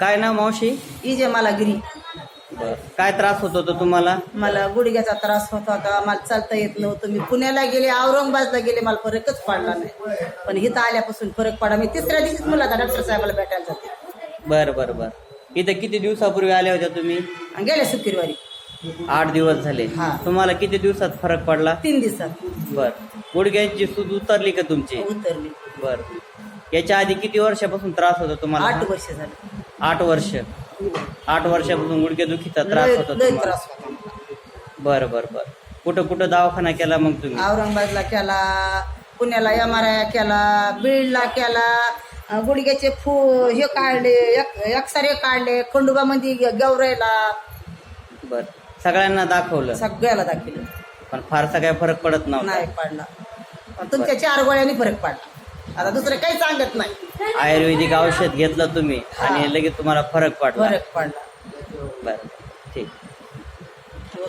काय ना मावशी? इजे मला गिरी काय त्रास होत होता तुम्हाला? मला गुडघ्याचा त्रास होत होता मला चालता येत नव्हतं. मी पुण्याला गेले औरंगाबादला गेले मला फरकच पडला नाही. पण इथं आल्यापासून फरक पडा. मी तिसऱ्या दिवशीच मला डॉक्टर साहेबाला भेटायला जाते. बर बर बर. इथं किती दिवसापूर्वी आल्या होत्या तुम्ही? आणि गेले शुक्रवारी. आठ दिवस झाले. हा. तुम्हाला किती दिवसात फरक पडला? तीन दिवसात. बर. गुडघ्यांची सूज उतरली का तुमची? उतरली. बर. याच्या आधी किती वर्षापासून त्रास होता तुम्हाला? आठ वर्ष झाले. आठ वर्ष. आठ वर्षापासून गुडघे दुखीचा त्रास लय होता लय तुम्हाला? त्रास होता बर बर बर. कुठं कुठं दवाखाना केला मग तुम्ही? औरंगाबादला केला पुण्याला एम आर आय केला बीडला केला अं, गुडघ्याचे फू हे काढले एक्सरे काढले खंडोबा मध्ये गौरायला बर. सगळ्यांना दाखवलं? सगळ्याला दाखवलं. पण फारसा काय फरक पडत नव्हता? नाही पडला. पण तुमच्या चार गोळ्यांनी फरक पडला. आता दुसरं काही सांगत नाही. आयुर्वेदिक औषध घेतलं तुम्ही आणि लगेच तुम्हाला फरक पडला. फरक पडला. बर ठीक.